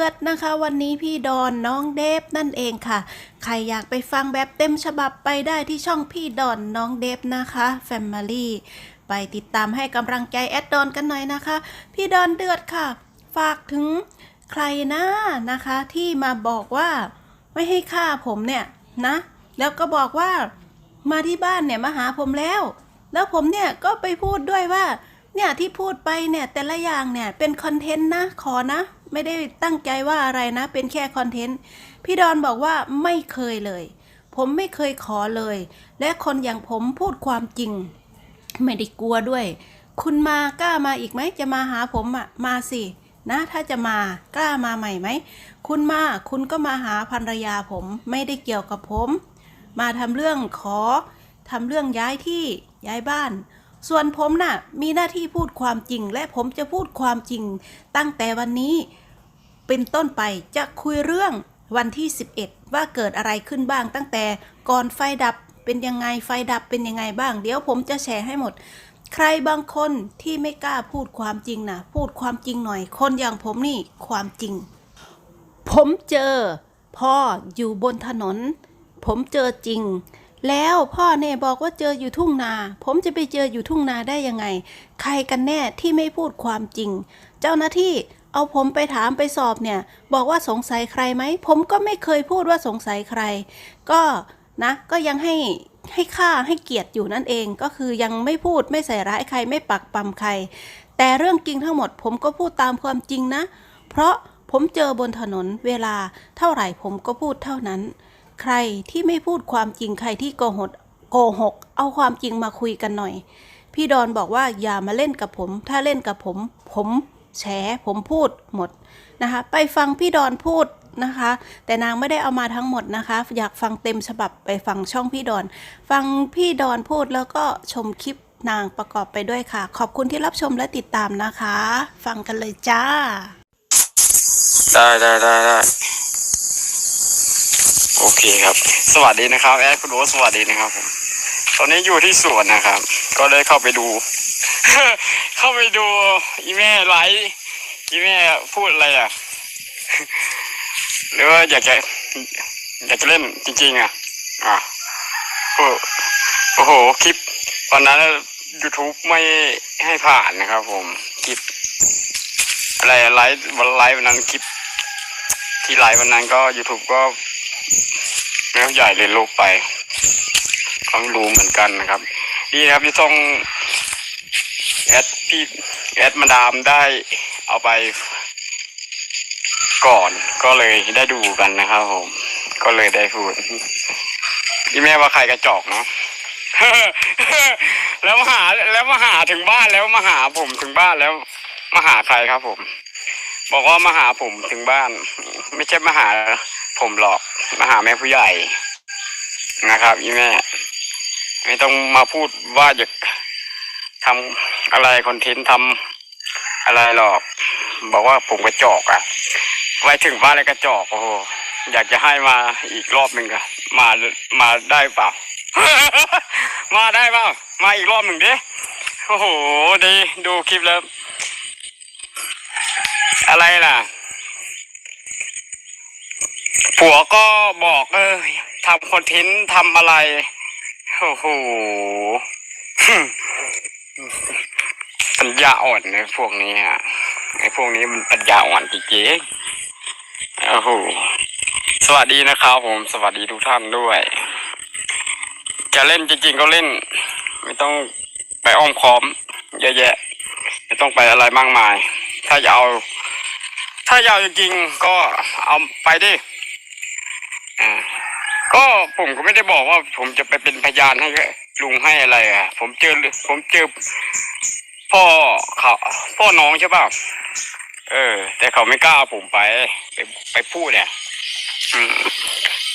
อดนะคะ วันนี้พี่ดอนน้องเดฟนั่นเองค่ะ ใครอยากไปฟังแบบเต็มฉบับไปได้ที่ช่องพี่ดอนน้องเดฟนะคะ Family ไปติดตามให้กำลังใจแอดดอนกันหน่อยนะคะ พี่ดอนเดือดค่ะ ฝากถึงใครนะนะคะ ที่มาบอกว่าไม่ให้ฆ่าผมเนี่ยนะ แล้วก็บอกว่ามาที่บ้านเนี่ยมาหาผมแล้ว แล้วผมเนี่ยก็ไปพูดด้วยว่าเนี่ยที่พูดไปเนี่ยแต่ละอย่างเนี่ยเป็นคอนเทนต์นะขอนะ ไม่ได้ตั้งใจว่าอะไรนะ เป็นแค่คอนเทนต์ พี่ดอนบอกว่าไม่เคยเลย ผมไม่เคยขอเลย และคนอย่างผมพูดความจริง ไม่ได้กลัวด้วย คุณมากล้ามาอีกไหม จะมาหาผมอะมาสินะ ถ้าจะมากล้ามาใหม่ไหม คุณมา คุณก็มาหาภรรยาผม ไม่ได้เกี่ยวกับผม มาทำเรื่องขอทำเรื่องย้ายที่ย้ายบ้าน ส่วนผมน่ะมีหน้าที่พูดความจริง และผมจะพูดความจริง ตั้งแต่วันนี้เป็นต้นไปจะคุยเรื่องวันที่ 11 ว่าเกิดอะไรขึ้นบ้าง ตั้งแต่ก่อนไฟดับเป็นยังไงไฟดับเป็นยังไงบ้าง เดี๋ยวผมจะแชร์ให้หมด ใครบางคนที่ไม่กล้าพูดความจริงนะพูดความจริงหน่อย คนอย่างผมนี่ความจริง ผมเจอพ่ออยู่บนถนน ผมเจอจริง แล้วพ่อเนี่ยบอกว่าเจออยู่ทุ่งนา ผมจะไปเจออยู่ทุ่งนาได้ยังไง ใครกันแน่ที่ไม่พูดความจริง เจ้าหน้าที่เอาผมไปถามไปสอบเนี่ย บอกว่าสงสัยใครไหม ผมก็ไม่เคยพูดว่าสงสัยใคร ก็นะก็ยังให้ให้ค่าให้เกียรติอยู่นั่นเองก็คือยังไม่พูดไม่ใส่ร้ายใครไม่ปักปั๊มใคร แต่เรื่องจริงทั้งหมดผมก็พูดตามความจริงนะ เพราะผมเจอบนถนนเวลาเท่าไหร่ผมก็พูดเท่านั้น ใครที่ไม่พูดความจริงใครที่โกหกโกหก เอาความจริงมาคุยกันหน่อย พี่ดอนบอกว่าอย่ามาเล่นกับผม ถ้าเล่นกับผม ผมแฉผมพูดหมดนะคะ ไปฟังพี่ดอนพูดนะคะ แต่นางไม่ได้เอามาทั้งหมดนะคะ อยากฟังเต็มฉบับไปฟังช่องพี่ดอน ฟังพี่ดอนพูดแล้วก็ชมคลิปนางประกอบไปด้วยค่ะ ขอบคุณที่รับชมและติดตามนะคะ ฟังกันเลยจ้า ได้ได้ได้ได้ โอเคครับ สวัสดีนะครับแอดคุณโอตสวัสดีนะครับผมตอนนี้อยู่ที่สวนนะครับ ก็ได้เข้าไปดู เข้าไปดูอีแม่ไลฟ์อีแม่พูดอะไรอะ หรือว่าอยากจะอยากจะเล่นจริงๆอะอะโอ้โอ้โหคลิปวันนั้น YouTube ไม่ให้ผ่านนะครับผมคลิป อะไรไลฟ์วันไลฟ์วันนั้นคลิป ที่ไลฟ์วันนั้นก็ YouTube ก็ เรื่องใหญ่เลยโลกไปก็ไม่รู้เหมือนกันนะครับ นี่นะครับที่ต้องแอดพี่แอดมาดามได้เอาไปก่อนก็เลยได้ดูกันนะครับผม ก็เลยได้พูดพี่แม่ว่าใครกระจอกเนาะแล้วมาหาแล้วมาหาถึงบ้านแล้วมาหาผมถึงบ้านแล้วมาหาใครครับผม บอกว่ามาหาผมถึงบ้าน ไม่ใช่มาหาผมหรอก มาหาแม่ผู้ใหญ่นะครับอีแม่ ไม่ต้องมาพูดว่าจะทำอะไรคอนเทนต์ทำอะไรหรอก บอกว่าผมกระจอกอะไว้ถึงบ้านแล้วกระจอกโอ้โหอยากจะให้มาอีกรอบหนึ่งอะมามาได้เปล่า มาได้เปล่า มาอีกรอบหนึ่งดิโอ้โหดีดูคลิปแล้ว อะไรล่ะ ผัวก็บอกเออทำคอนเทนต์ทำอะไร โอ้โหปัญญาอ่อนในพวกนี้อะไอ้พวกนี้มันปัญญาอ่อนจริงๆโอ้โหสวัสดีนะครับผม สวัสดีทุกท่านด้วย จะเล่นจริงๆก็เล่น ไม่ต้องไปอ้อมค้อม เยอะแยะ ไม่ต้องไปอะไรมากมาย ถ้าจะเอา ถ้าอยาวจริงๆก็เอาไปดิ ก็ผมก็ไม่ได้บอกว่า ผมจะไปเป็นพยานให้ลุงให้อะไรอะ ผมเจอผมเจอพ่อเขาพ่อน้องใช่ป่ะเออ แต่เขาไม่กล้าเอาผมไป ไปไปพูดเนี่ย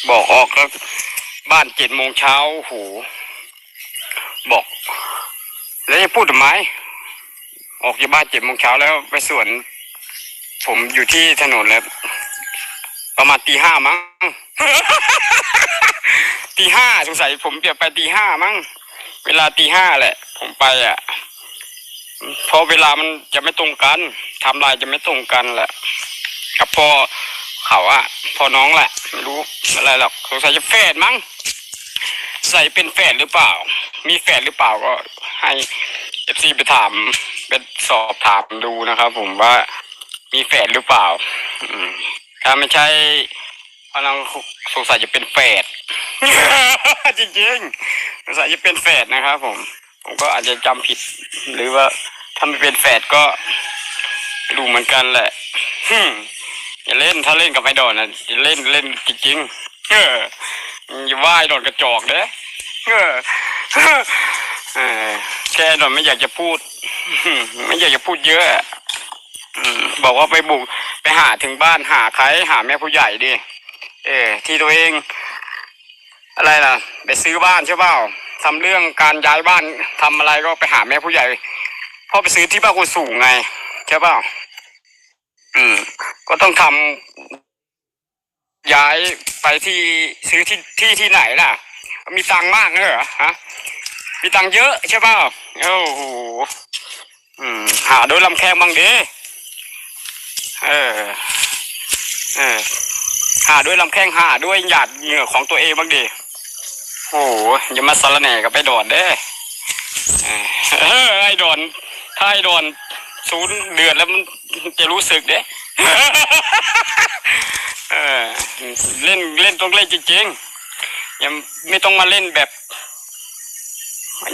บอกออกแล้วบ้านเจ็ดโมงเช้าโอ้โหบอก แล้วจะพูดทำไมออกจากบ้านเจ็ดโมงเช้าแล้วไปสวน ผมอยู่ที่ถนนแล้ว ประมาณตีห้ามั้ง ตีห้าสงสัยผมจะไปตีห้ามั้งเวลาตีห้าแหละ ผมไปอะพราะเวลามันจะไม่ตรงกันไทำลายจะไม่ตรงกันแหละกับพ่อเขาอะพ่อน้องแหละไม่รู้อะไรหรอกสงสัยจะแฝดมั้งใส่เป็นแฝดหรือเปล่า มีแฝดหรือเปล่าก็ให้เอฟซีไปถามเป็นสอบถามดูนะครับ ผมว่ามีแฝดหรือเปล่าถ้าไม่ใช่ พ่อน้องสงสัยจะเป็นแฝดจริงๆสงสัยจะเป็นแฝดนะครับผม ผมก็อาจจะจำผิด หรือว่าถ้าไม่เป็นแฝดก็ไม่รู้เหมือนกันแหละฮึอย่าเล่นถ้าเล่นกับไอ้ดอนนะอย่าเล่นเล่นจริงๆเอออย่าว่าไอ้ดอนกระจอกเด้อเออแค่ดอนไม่อยากจะพูดไม่อยากจะพูดเยอะอะอืมบอกว่าไปบุกไปหาถึงบ้านหาใครหาแม่ผู้ใหญ่ดิ เออที่ตัวเอง อะไรล่ะ ไปซื้อบ้านใช่เปล่าทำเรื่องการย้ายบ้านทำอะไรก็ไปหาแม่ผู้ใหญ่พ่อไปซื้อที่บ้านคนสูงไงใช่เปล่าอืม ก็ต้องทำย้ายไปที่ซื้อที่ที่ที่ไหนล่ะ มีตังค์มากเหรอฮะมีตังค์เยอะใช่เปล่าโอ้โหอืม หาโดยลำแข้งบ้างดิเออ เออ หาด้วยลำแข้งหาด้วยหยาดเหงื่อของตัวเองบ้างดิโอ้โหอย่ามาสารแหน่กับไอ้ดอนเด้เออไอ้ดอนถ้าไอ้ดอนศูนย์เดือดแล้วมันจะรู้สึกเด้เออเล่นเล่นต้องเล่นจริงๆยังไม่ต้องมาเล่นแบบ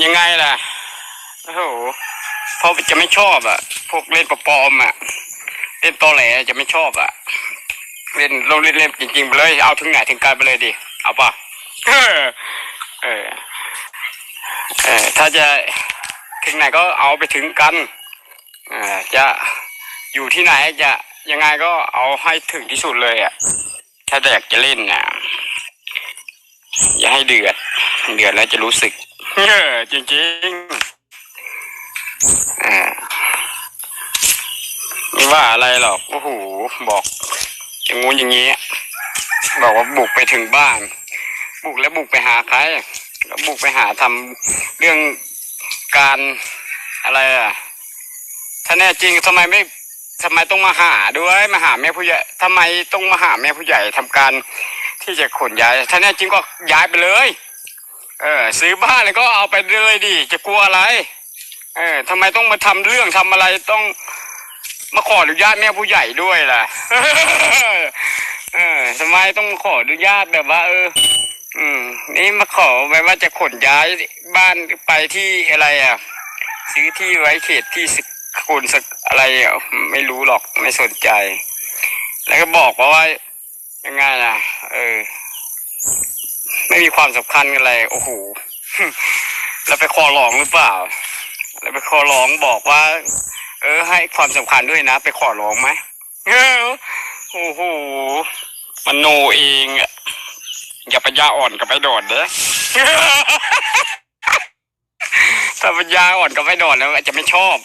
ยังไงล่ะโอ้โหเพราะจะไม่ชอบอะ พวกเล่นปลอมอะ เล่นตอแหลจะไม่ชอบอะ เล่นลงเล่นเล่นจริงๆไปเลย เอาถึงไหนถึงกันไปเลยดิ เอาป่ะเออ เออ ถ้าจะถึงไหนก็เอาไปถึงกันเออจะอยู่ที่ไหนจะยังไงก็เอาให้ถึงที่สุดเลยอะ ถ้าอยากจะเล่นนะอย่าให้เดือด เดือดแล้วจะรู้สึกเออจริงๆเออไม่ว่าอะไรหรอก โอ้โห บอก อย่างงู้นอย่างนี้ บอกว่าบุกไปถึงบ้าน บุกแล้วบุกไปหาใครแล้วบุกไปหาทำเรื่องการอะไรอะถ้าแน่จริงทำไมไม่ทำไมต้องมาหาด้วยมาหาแม่ผู้ใหญ่ทำไมต้องมาหาแม่ผู้ใหญ่ทำการที่จะขนย้าย ถ้าแน่จริงก็ย้ายไปเลย เออ ซื้อบ้านแล้วก็เอาไปเลยดิจะกลัวอะไร เออทำไมต้องมาทำเรื่องทำอะไรต้อง มาขออนุญาตแม่ผู้ใหญ่ด้วยล่ะเออทำไมต้องขออนุญาตแบบว่า เออ อืม นี่มาขอไว้ว่าจะขนย้ายบ้านไปที่อะไรอะ ซื้อที่ไว้เขตที่สคุณสักอะไรอะไม่รู้หรอกไม่สนใจ แล้วก็บอกว่าว่ายังไงล่ะ เออ ไม่มีความสำคัญกันเลยโอ้โหแล้วไปขอร้องหรือเปล่าแล้วไปขอร้องบอกว่า เออ ให้ความสำคัญด้วยนะ ไปขอร้องไหมเออโอ้โหมันโนเองอะอย่าปัญญาอ่อนกับไปโดดเด้อถ้าปัญญาอ่อนกับไปโดดแล้วอาจจะไม่ชอบ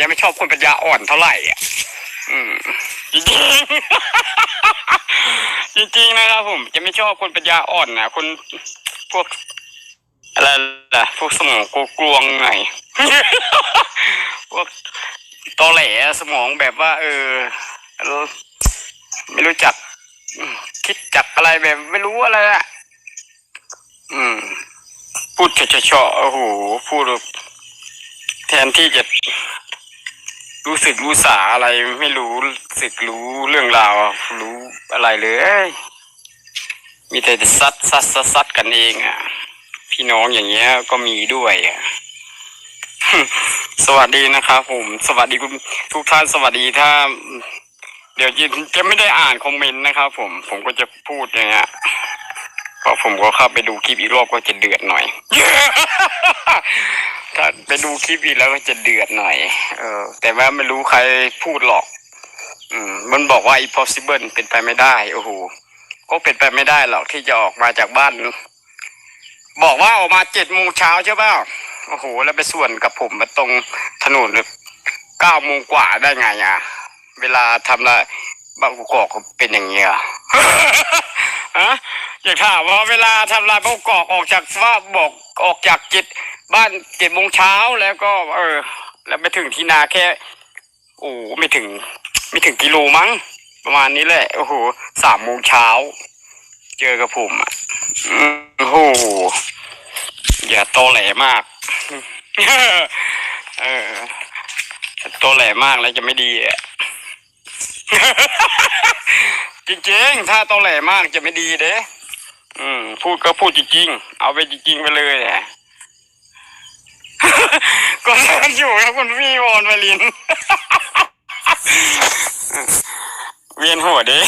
ยังไม่ชอบคนปัญญาอ่อนเท่าไหร่อะอืมจริงจริงนะครับผม จะไม่ชอบคนปัญญาอ่อนนะคนพวกอะไรล่ะพวกสมองกลวงๆหน่อยพวก ตอแหลสมองแบบว่า เออ ไม่รู้จักคิดจักอะไรแบบ ไม่รู้อะไรอะอืม พูดเฉาะๆโอ้โหพูดแทนที่จะรู้สึกรู้สาอะไรไม่รู้สึกรู้เรื่องราว รู้อะไรเลย มีแต่จะซัดซัดซัดซัดกันเองอะ พี่น้องอย่างเงี้ยก็มีด้วยอะ สวัสดีนะครับผม สวัสดีคุณทุกท่านสวัสดีถ้า เดี๋ยวจะไม่ได้อ่านคอมเมนต์นะครับผมผมก็จะพูดอย่างเงี้ยเพราะผมก็เข้าไปดูคลิปอีกรอบก็จะเดือดหน่อย ถ้าไปดูคลิปอีกแล้วก็จะเดือดหน่อย เออ แต่ว่าไม่รู้ใครพูดหรอก อืม มันบอกว่า impossible เป็นไปไม่ได้โอ้โหก็เป็นไปไม่ได้หรอกที่จะออกมาจากบ้าน บอกว่าออกมาเจ็ดโมงเช้าใช่ป่ะ โอ้โห แล้วไปส่วนกับผมมาตรงถนนเก้าโมงกว่าได้ไงอะ เวลาทำละบางกอกเป็นอย่างเงี้ยฮะอยากถามว่าเวลาทำลายบางกอกออกจากว่าบอกออกจากจ็ดบ้านเจ็ดโมงเช้าแล้วก็ เออ แล้วไปถึงที่นาแค่ โอ้ไม่ถึง ไม่ถึงกิโลมั้ง ประมาณนี้แหละ โอ้โหสามโมงเช้า เจอกับผมอะอืมโอ้โหอย่าโตแหลมาก เออโตแหลมากแล้วจะไม่ดีอะจริงๆ ถ้าโตแหลมากจะไม่ดีเด้อืม พูดก็พูดจริงๆ เอาไปจริงๆไปเลยแหละก็เล่นอยู่ครับคุณพี่วอนไวลิน เวียนหัวเด้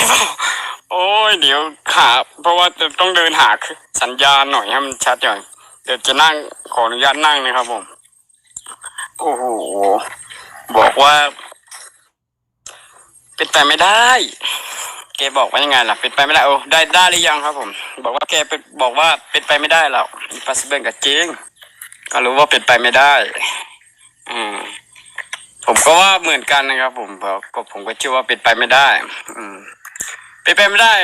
โอ้ยเดี๋ยวหาเพราะว่าจะต้องเดินหาสัญญาณหน่อยให้มันชัดหน่อย เดี๋ยวจะนั่งขออนุญาตนั่งนะครับผม โอ้โห บอกว่า เป็นไปไม่ได้ แกบอกว่ายังไงล่ะ เป็นไปไม่ได้โอ้ได้ได้หรือยังครับผม บอกว่าแกเป็นบอกว่าเป็นไปไม่ได้หรอกอีปัสเบนกับจริงก็รู้ว่าเป็นไปไม่ได้ อืมผมก็ว่าเหมือนกันนะครับ ผมบอกก็ผมก็เชื่อว่าเป็นไปไม่ได้ อืมเป็นไปไม่ได้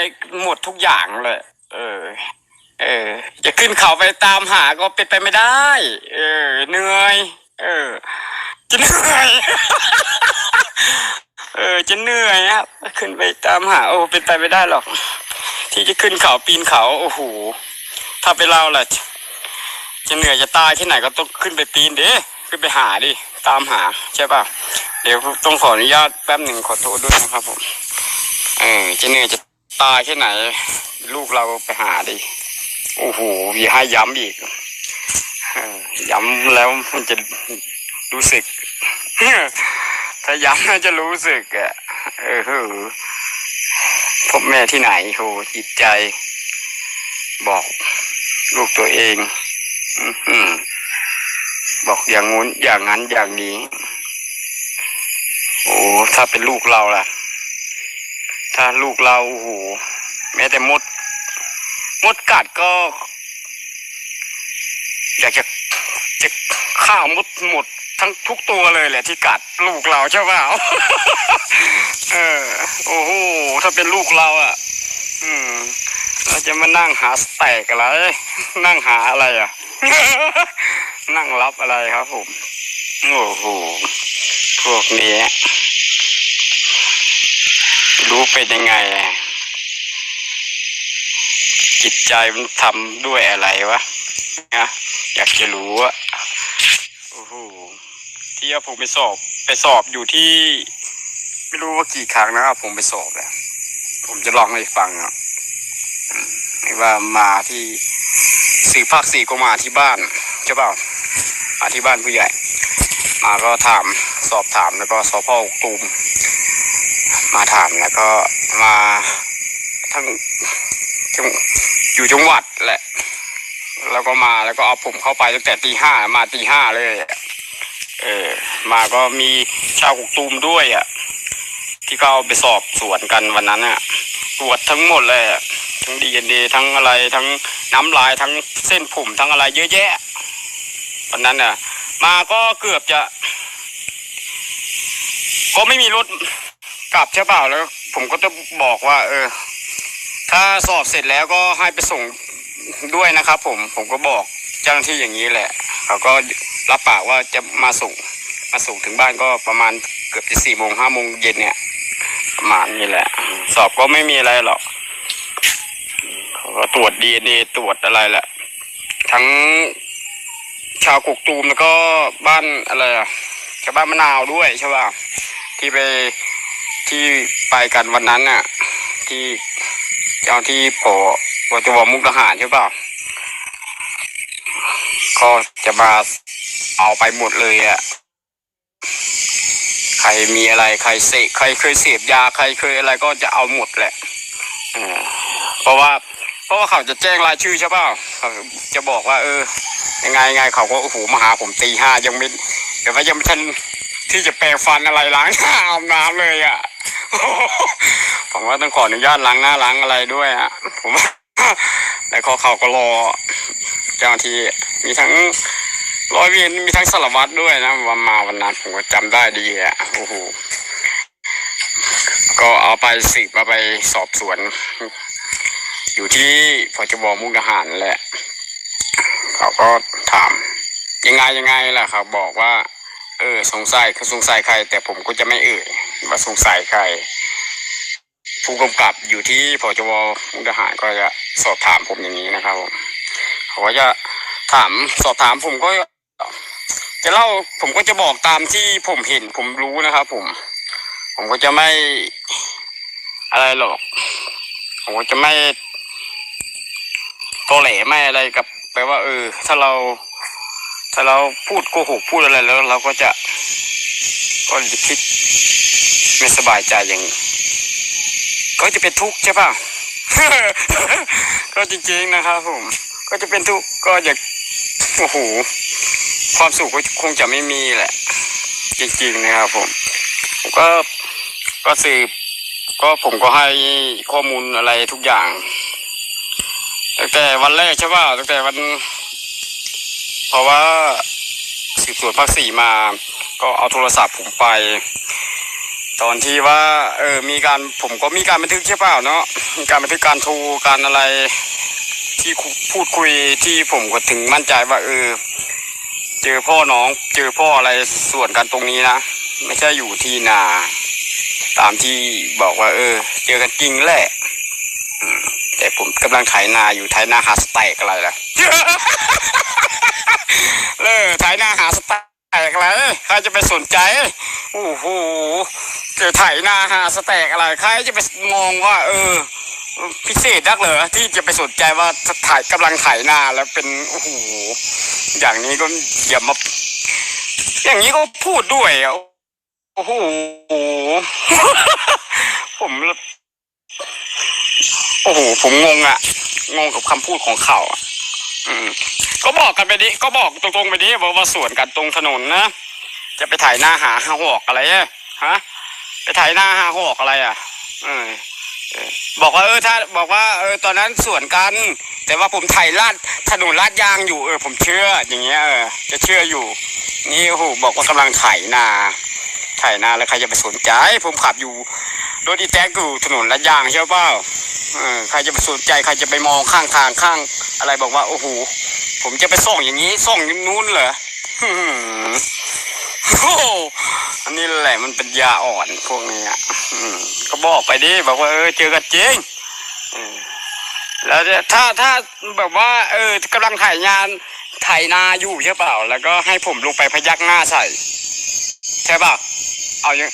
หมดทุกอย่างเลย เออ เออจะขึ้นเขาไปตามหาก็เป็นไปไม่ได้ เออเหนื่อย เออจะเหนื่อยเออจะเหนื่อยครับขึ้นไปตามหา โอ้เป็นไปไม่ได้หรอก ที่จะขึ้นเขาปีนเขาโอ้โหถ้าไปนเราล่ะจะเหนื่อยจะตายที่ไหนก็ต้องขึ้นไปปีนดิขึ้นไปหาดิตามหาใช่ป่ะเดี๋ยวต้องขออนุญาตแป๊บหนึ่งขอโทษด้วยนะครับผมเออจะเหนื่อยจะตายที่ไหน ลูกเราไปหาดิ โอ้โหอย่าให้ย้ำอีกย้ำแล้วมันจะรู้สึก ถ้าย้ำน่าจะรู้สึกอะเออพ่อแม่ที่ไหนโหจิตใจ บอกลูกตัวเองอบอกอย่างงู้นอย่างนั้นอย่างนี้ โอ้ถ้าเป็นลูกเราล่ะ ถ้าลูกเราโอ้โหแม้แต่มด มดกัดก็ อยากจะจะฆ่ามดหมดทั้งทุกตัวเลยแหละที่กัดลูกเราใช่เปล่าเออ โอ้โห ถ้าเป็นลูกเราอะ อืม เราจะมานั่งหาสแต็กอะไร นั่งหาอะไรอะ นั่งรับอะไรครับผม โอ้โห พวกนี้รู้เป็นยังไงอะ จิตใจมันทำด้วยอะไรวะนะอยากจะรู้อะโอ้โหที่ว่าผมไปสอบ ไปสอบอยู่ที่ ไม่รู้ว่ากี่ครั้งนะครับผมไปสอบแล้วผมจะลองให้ฟังอะไม่ว่ามาที่สื่อภาคสี่ก็มาที่บ้านใช่เปล่ามาที่บ้านผู้ใหญ่ มาก็ถามสอบถามแล้วก็สพกกตูมมาถามแล้วก็มาทั้ง อยู่จังหวัดแหละ แล้วก็มาแล้วก็เอาผมเข้าไปตั้งแต่ตีห้ามาตีห้าเลยเออมาก็มีชาวกกตูมด้วยอะ ที่เขาเอาไปสอบสวนกันวันนั้นอะตรวจทั้งหมดเลยทั้งดีเอ็นดีทั้งอะไรทั้งน้ำลายทั้งเส้นผมทั้งอะไรเยอะแยะวันนั้นน่ะ มาก็เกือบจะ ก็ไม่มีรถกลับใช่เปล่าแล้ว ผมก็จะบอกว่า เออ ถ้าสอบเสร็จแล้วก็ให้ไปส่งด้วยนะครับ ผมผมก็บอกเจ้าหน้าที่อย่างนี้แหละ เขาก็รับปากว่าจะมาส่งมาส่งถึงบ้านก็ประมาณเกือบจะสี่โมงห้าโมงเย็นเนี่ยประมาณนี้แหละ สอบก็ไม่มีอะไรหรอกเขาก็ตรวจดีเอ็นเอตรวจอะไรแหละ ทั้งชาวกกตูมแล้วก็บ้านอะไรอะชาวบ้านมะนาวด้วยใช่ป่ะที่ไปที่ไปกันวันนั้นน่ะ ที่ เจ้าที่ปอปอจวมุกทหารใช่ป่ะก็จะมาเอาไปหมดเลยอะใครมีอะไรใครเสพใครเคยเสพยาใครเคยอะไรก็จะเอาหมดแหละเพราะว่า เพราะว่าเขาจะแจ้งรายชื่อใช่เปล่าเขาจะบอกว่า เออ ยังไงยังไงเขาก็โอ้โหมาหาผมตีห้ายังไม่เดี๋ยวว่ายังไม่ทันที่จะแปรงฟันอะไรล้างอาบน้ำเลยอะ ผมว่าต้องขออนุญาตล้างหน้าล้างอะไรด้วยอะผมแต่เขาเขาก็รอ เจ้าที่มีทั้งร้อยเวรมีทั้งสารวัตรด้วยนะวันมาวันนั้นผมก็จำได้ดีอะโอ้โหก็เอาไปสืบเอาไปสอบสวน อยู่ที่พจบมุกดาหารแหละ เขาก็ถาม ยังไงยังไงล่ะเขาบอกว่า เออ สงสัยคือสงสัยใคร แต่ผมก็จะไม่เอ่ยว่าสงสัยใคร ผู้กำกับอยู่ที่พจวมุกดาหารก็จะสอบถามผมอย่างนี้นะครับผมเขาก็จะถามสอบถามผมก็จะเล่าผมก็จะบอกตามที่ผมเห็นผมรู้นะครับผม ผมก็จะไม่อะไรหรอก ผมก็จะไม่โตแหลไม่อะไรกับแปลว่า เออ ถ้าเรา ถ้าเราพูดโกหกพูดอะไรแล้ว เราก็จะก็คิดไม่สบายใจอย่าง ก็จะเป็นทุกข์ใช่ป่ะก็จริงๆนะครับผมก็จะเป็นทุกข์ก็จะโอ้โหความสุขก็คงจะไม่มีแหละ จริงๆนะครับผมผมก็ก็สืบก็ผมก็ให้ข้อมูลอะไรทุกอย่างตั้งแต่วันแรกใช่ป่ะตั้งแต่วัน เพราะว่าสืบสวนภาคสี่มา ก็เอาโทรศัพท์ผมไป ตอนที่ว่าเออมีการผมก็มีการบันทึกใช่เปล่าเนาะมีการบันทึกการทรการอะไรที่พูดคุยที่ผมก็ถึงมั่นใจว่าเออ เจอพ่อน้อง เจอพ่ออะไรส่วนกันตรงนี้นะไม่ใช่อยู่ที่นา ตามที่บอกว่า เออ เจอกันจริงแหละแต่ผมกำลังไถนาอยู่ไถนาหาสแต็กอะไรล่ะเออไถนาหาส แตกอะไรใครจะไปสนใจโอ้โหเจอไถนาหาสแตกอะไรใครจะไปมองว่า เออ พิเศษนักเหรอที่จะไปสนใจว่าถ่ายกำลังไถนาแล้วเป็นโอ้โหอย่างนี้ก็อย่ามาอย่างนี้ก็พูดด้วยอะโอ้โหผมโอ้โหผมงงอะงงกับคำพูดของเขาอะ อืมก็บอกกันไปดิก็บอกตรงๆไปดิบอกว่าสวนกันตรงถนนนะจะไปถ่ายหน้าหาหาหอกอะไรอะฮะ ไปถ่ายหน้าหาหอกอะไรอะเออเออบอกว่าเออถ้าบอกว่าเออตอนนั้นสวนกัน แต่ว่าผมถ่ายลาดถนนลาดยางอยู่เออ ผมเชื่อ อย่างเงี้ยเออจะเชื่ออยู่ นี่โอ้โหบอกว่ากำลังถ่ายนาถ่ายนาแล้วใครจะไปสนใจ ผมขับอยู่รถอีแท็กอยู่ถนนลาดยางใช่เปล่า ใครจะไปสนใจใครจะไปมองข้างทางข้าง อะไรบอกว่า โอ้โหผมจะไปส่องอย่างนี้ส่องอย่างนู้นเหรอโอ้อันนี้แหละมันเป็นยาอ่อนพวกนี้อะก็บอกไปดิบอกว่าเออเจอกันจริงเออแล้วถ้าถ้าแบบว่า เออกำลังถ่ายงานถ่ายนาอยู่ใช่เปล่า แล้วก็ให้ผมลงไปพยักหน้าใส่ใช่เปล่าเอาอย่าง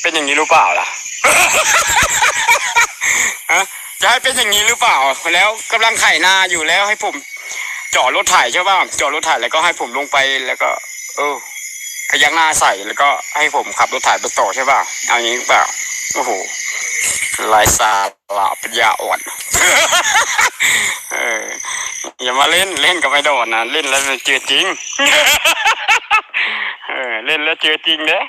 เป็นอย่างนี้รู้เปล่าล่ะ ฮะจะให้เป็นอย่างนี้หรือเปล่า แล้วกำลังไถนาอยู่แล้วให้ผมจอดรถไถใช่ป่ะจอดรถไถแล้วก็ให้ผมลงไปแล้วก็ เออพยักหน้าใส่แล้วก็ให้ผมขับรถไถไปต่อใช่ป่ะเอาอย่างนี้หรือเปล่าโอ้โหลายสาลาปัญญาอ่อนเอออย่ามาเล่นเล่นกับไม่โดนนะเล่นแล้วเจอจริงเออเล่นแล้วเจอจริงเด้